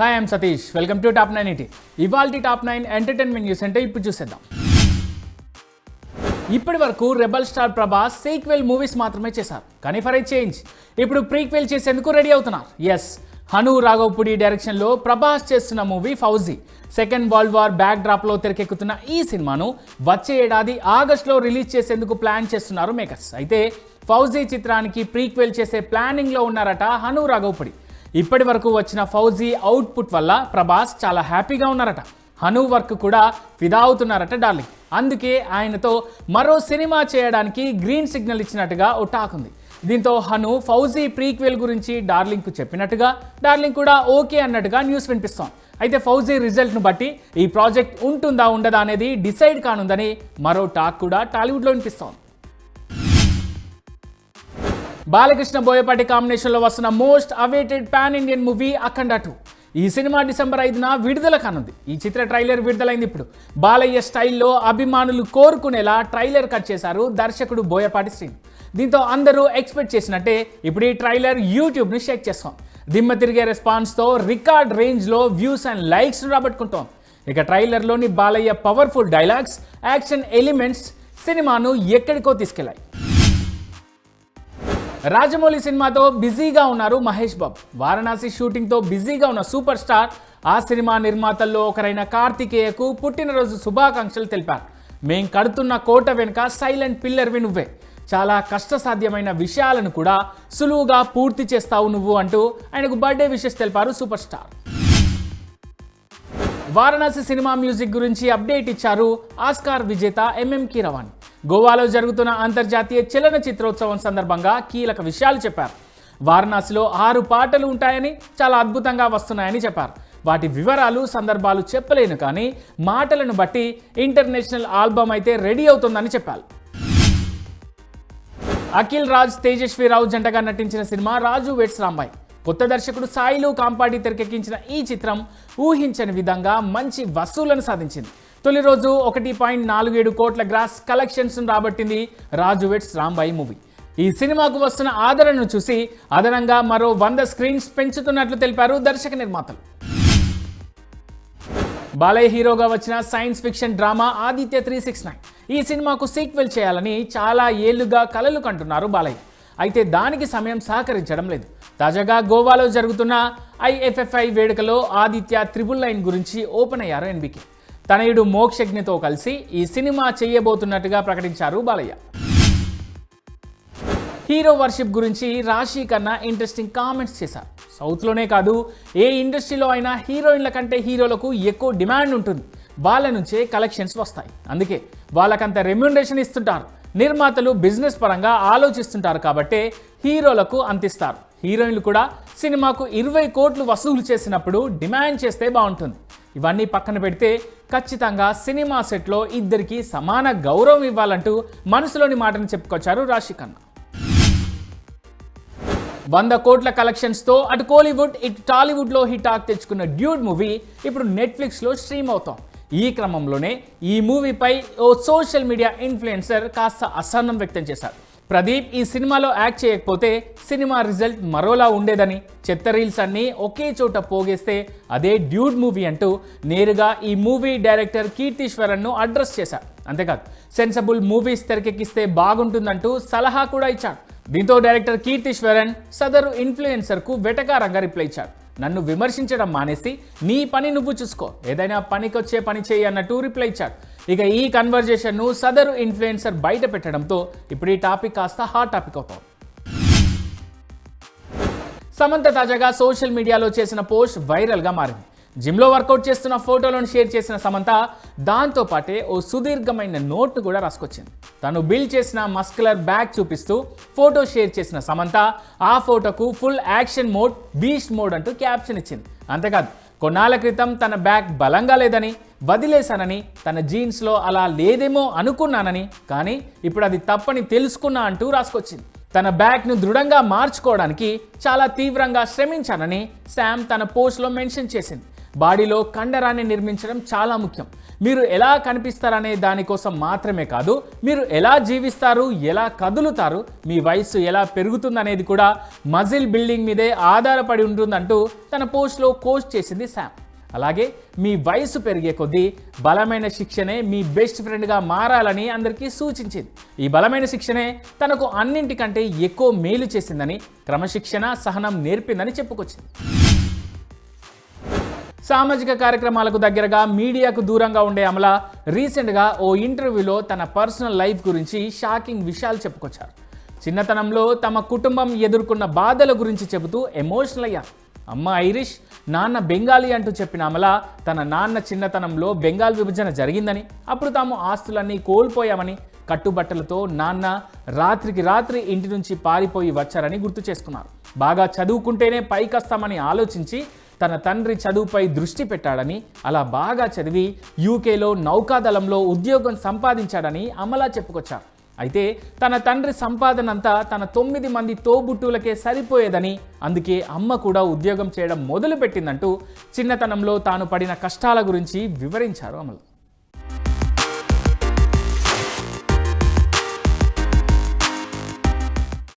Hi I'm Satish welcome to top nine ET ఇవాల్టి top nine entertainment news అంటే ఇప్పుడు చూసేద్దాం. ఇప్పటి వరకు rebel star Prabhas sequel movies మాత్రమే చేశారు. కానీ ఫర్ ఏ చేంజ్ ఇప్పుడు ప్రీక్వెల్ చేసేందుకు రెడీ అవుతున్నారు. ఎస్ హను రాఘవపుడి డైరెక్షన్లో ప్రభాస్ చేస్తున్న movie Fauji second world war back డ్రాప్లో తెరకెక్కుతున్న ఈ సినిమాను వచ్చే ఏడాది ఆగస్టులో రిలీజ్ చేసేందుకు ప్లాన్ చేస్తున్నారు మేకర్స్ అయితే ఫౌజీ చిత్రానికి ప్రీక్వెల్ చేసే ప్లానింగ్లో ఉన్నారట హను రాఘవపుడి ఇప్పటి వరకు వచ్చిన ఫౌజీ అవుట్పుట్ వల్ల ప్రభాస్ చాలా హ్యాపీగా ఉన్నారట. హను వర్క్ కూడా ఫిదా అవుతున్నారట డార్లింగ్ అందుకే ఆయనతో మరో సినిమా చేయడానికి గ్రీన్ సిగ్నల్ ఇచ్చినట్టుగా ఓ టాక్ ఉంది. దీంతో హను ఫౌజీ ప్రీక్వెల్ గురించి డార్లింగ్కు చెప్పినట్టుగా డార్లింగ్ కూడా ఓకే అన్నట్టుగా న్యూస్ వినిపిస్తోంది. అయితే ఫౌజీ రిజల్ట్ను బట్టి ఈ ప్రాజెక్ట్ ఉంటుందా ఉండదా అనేది డిసైడ్ కానుందని మరో టాక్ కూడా టాలీవుడ్లో వినిపిస్తోంది. బాలకృష్ణ బోయపాటి కాంబినేషన్లో వస్తున్న most awaited pan Indian movie Akhanda two ఈ సినిమా డిసెంబర్ ఐదున విడుదల కానుంది. ఈ చిత్ర ట్రైలర్ విడుదలైంది ఇప్పుడు. బాలయ్య స్టైల్లో అభిమానులు కోరుకునేలా ట్రైలర్ కట్ చేశారు దర్శకుడు బోయపాటి శ్రీను. దీంతో అందరూ ఎక్స్పెక్ట్ చేసినట్టే ఇప్పుడు ఈ ట్రైలర్ యూట్యూబ్ను షేక్ చేస్తాం. దిమ్మ తిరిగే రెస్పాన్స్తో రికార్డ్ రేంజ్లో వ్యూస్ అండ్ లైక్స్ రాబట్టుకుంటాం. ఇక ట్రైలర్లోని Balayya powerful dialogues action elements సినిమాను ఎక్కడికో తీసుకెళ్ళాయి. రాజమౌళి సినిమాతో బిజీగా ఉన్నారు మహేష్ బాబు. వారణాసి షూటింగ్తో బిజీగా ఉన్న సూపర్ స్టార్ ఆ సినిమా నిర్మాతల్లో ఒకరైన కార్తికేయకు పుట్టినరోజు శుభాకాంక్షలు తెలిపారు. మేం కడుతున్న కోట వెనుక సైలెంట్ పిల్లర్వి నువ్వే. చాలా కష్టసాధ్యమైన విషయాలను కూడా సులువుగా పూర్తి చేస్తావు నువ్వు అంటూ ఆయనకు బర్త్డే విషెస్ తెలిపారు సూపర్ స్టార్. వారణాసి సినిమా మ్యూజిక్ గురించి అప్డేట్ ఇచ్చారు ఆస్కార్ విజేత ఎంఎం కీరవాణి గోవాలో జరుగుతున్న అంతర్జాతీయ చలన చిత్రోత్సవం సందర్భంగా కీలక విషయాలు చెప్పారు. వారణాసిలో ఆరు పాటలు ఉంటాయని చాలా అద్భుతంగా వస్తున్నాయని చెప్పారు. వాటి వివరాలు సందర్భాలు చెప్పలేను కానీ మాటలను బట్టి ఇంటర్నేషనల్ ఆల్బమ్ అయితే రెడీ అవుతుందని చెప్పారు. అఖిల్ రాజ్ తేజస్వీరావు జంటగా నటించిన సినిమా రాజు వెట్స్ రాంబాయ్. కొత్త దర్శకుడు సాయిలు కాంపాటి తెరకెక్కించిన ఈ చిత్రం ఊహించని విధంగా మంచి వసూలను సాధించింది. తొలి రోజు ఒకటి పాయింట్ నాలుగు ఏడు కోట్ల గ్రాస్ కలెక్షన్స్ రాబట్టింది రాజు వెట్స్ రాంబాయి మూవీ. ఈ సినిమాకు వస్తున్న ఆదరణను చూసి అదనంగా మరో వంద స్క్రీన్స్ పెంచుతున్నట్లు తెలిపారు దర్శక నిర్మాతలు. బాలయ్య హీరోగా వచ్చిన science fiction drama Aditya three six nine. ఈ సినిమాకు సీక్వెల్ చేయాలని చాలా ఏళ్ళుగా కలలు కంటున్నారు బాలయ్య. అయితే దానికి సమయం సహకరించడం లేదు. తాజాగా గోవాలో జరుగుతున్న ఐఎఫ్ఎఫ్ఐ వేడుకలో ఆదిత్య త్రిబుల్ లైన్ గురించి ఓపెన్ అయ్యారు ఎన్బికే తనయుడు మోక్షజ్ఞతో కలిసి ఈ సినిమా చేయబోతున్నట్టుగా ప్రకటించారు బాలయ్య. హీరో వర్షిప్ గురించి రాశి కన్నా ఇంట్రెస్టింగ్ కామెంట్స్ చేశారు. సౌత్లోనే కాదు ఏ ఇండస్ట్రీలో అయినా హీరోయిన్ల కంటే హీరోలకు ఎక్కువ డిమాండ్ ఉంటుంది. వాళ్ళ నుంచే కలెక్షన్స్ వస్తాయి. అందుకే వాళ్ళకంత రెమ్యునరేషన్ ఇస్తుంటారు. నిర్మాతలు బిజినెస్ పరంగా ఆలోచిస్తుంటారు కాబట్టే హీరోలకు అంతిస్తారు. హీరోయిన్లు కూడా సినిమాకు ఇరవై కోట్లు వసూలు చేసినప్పుడు డిమాండ్ చేస్తే బాగుంటుంది. ఇవన్నీ పక్కన పెడితే ఖచ్చితంగా సినిమా సెట్లో ఇద్దరికి సమాన గౌరవం ఇవ్వాలంటూ మనసులోని మాటను చెప్పుకొచ్చారు రాశి ఖన్నా వంద కోట్ల కలెక్షన్స్తో అటు కోలీవుడ్ ఇటు టాలీవుడ్లో హిట్ ఆక్ తెచ్చుకున్న డ్యూడ్ మూవీ ఇప్పుడు నెట్ఫ్లిక్స్లో స్ట్రీమ్ అవుతాం ఈ క్రమంలోనే ఈ మూవీపై ఓ సోషల్ మీడియా ఇన్ఫ్లుయెన్సర్ కాస్త అసహనం వ్యక్తం చేశారు. ప్రదీప్ ఈ సినిమాలో యాక్ట్ చేయకపోతే సినిమా రిజల్ట్ మరోలా ఉండేదని చెత్త రీల్స్ అన్నీ ఒకే చోట పోగేస్తే అదే డ్యూడ్ మూవీ అంటూ నేరుగా ఈ మూవీ డైరెక్టర్ కీర్తీశ్వరన్ను అడ్రస్ చేశారు అంతేకాదు సెన్సబుల్ మూవీస్ తెరకెక్కిస్తే బాగుంటుందంటూ సలహా కూడా ఇచ్చాడు. దీంతో డైరెక్టర్ కీర్తీశ్వరన్ సదరు ఇన్ఫ్లుయెన్సర్కు వెటకారంగా రిప్లై ఇచ్చారు నన్ను విమర్శించడం మానేసి నీ పని నువ్వు చూసుకో. ఏదైనా పనికొచ్చే పని చేయి అన్నట్టు రిప్లై ఇచ్చాడు. ఇక ఈ కన్వర్జేషన్ను సదరు ఇన్ఫ్లుయెన్సర్ బయట పెట్టడంతో ఇప్పుడు ఈ టాపిక్ కాస్త హాట్ టాపిక్ అవుతోంది. సమంత తాజాగా సోషల్ మీడియాలో చేసిన పోస్ట్ వైరల్గా మారింది. జిమ్లో వర్కౌట్ చేస్తున్న ఫోటోలను షేర్ చేసిన సమంత దాంతో పాటే ఓ సుదీర్ఘమైన నోట్ను కూడా రాసుకొచ్చింది. తను బిల్డ్ చేసిన మస్కులర్ బ్యాగ్ చూపిస్తూ ఫోటో షేర్ చేసిన సమంత ఆ ఫోటోకు full action mode beast mode అంటూ క్యాప్షన్ ఇచ్చింది. అంతేకాదు కొన్నాళ్ళ క్రితం తన బ్యాగ్ బలంగా లేదని వదిలేశానని తన జీన్స్లో అలా లేదేమో అనుకున్నానని కానీ ఇప్పుడు అది తప్పని తెలుసుకున్నా అంటూ రాసుకొచ్చింది. తన బ్యాగ్ను దృఢంగా మార్చుకోవడానికి చాలా తీవ్రంగా శ్రమించానని శామ్ తన పోస్ట్లో మెన్షన్ చేసింది. బాడీలో కండరాన్ని నిర్మించడం చాలా ముఖ్యం. మీరు ఎలా కనిపిస్తారనే దానికోసం మాత్రమే కాదు మీరు ఎలా జీవిస్తారు ఎలా కదులుతారు మీ వయస్సు ఎలా పెరుగుతుందనేది కూడా మజిల్ బిల్డింగ్ మీదే ఆధారపడి ఉంటుందంటూ తన పోస్ట్లో పోస్ట్ చేసింది శామ్. అలాగే మీ వయసు పెరిగే కొద్దీ బలమైన శిక్షణే మీ బెస్ట్ ఫ్రెండ్గా మారాలని అందరికీ సూచించింది. ఈ బలమైన శిక్షణే తనకు అన్నింటికంటే ఎక్కువ మేలు చేసిందని క్రమశిక్షణ సహనం నేర్పిందని చెప్పుకొచ్చింది. సామాజిక కార్యక్రమాలకు దగ్గరగా మీడియాకు దూరంగా ఉండే అమల రీసెంట్గా ఓ ఇంటర్వ్యూలో తన పర్సనల్ లైఫ్ గురించి షాకింగ్ విషయాలు చెప్పుకొచ్చారు. చిన్నతనంలో తమ కుటుంబం ఎదుర్కొన్న బాధల గురించి చెబుతూ ఎమోషనల్ అయ్యారు. అమ్మ ఐరిష్ నాన్న బెంగాలీ అంటూ చెప్పిన అమల తన నాన్న చిన్నతనంలో బెంగాల్ విభజన జరిగిందని అప్పుడు తాము ఆస్తులన్నీ కోల్పోయామని కట్టుబట్టలతో నాన్న రాత్రికి రాత్రి ఇంటి నుంచి పారిపోయి వచ్చారని గుర్తు చేసుకున్నారు. బాగా చదువుకుంటేనే పైకొస్తామని ఆలోచించి తన తండ్రి చదువుపై దృష్టి పెట్టాడని అలా బాగా చదివి యూకేలో నౌకాదళంలో ఉద్యోగం సంపాదించాడని అమలా చెప్పుకొచ్చారు అయితే తన తండ్రి సంపాదనంతా తన తొమ్మిది మంది తోబుట్టువులకే సరిపోయేదని అందుకే అమ్మ కూడా ఉద్యోగం చేయడం మొదలుపెట్టిందంటూ చిన్నతనంలో తాను పడిన కష్టాల గురించి వివరించారు అమలు.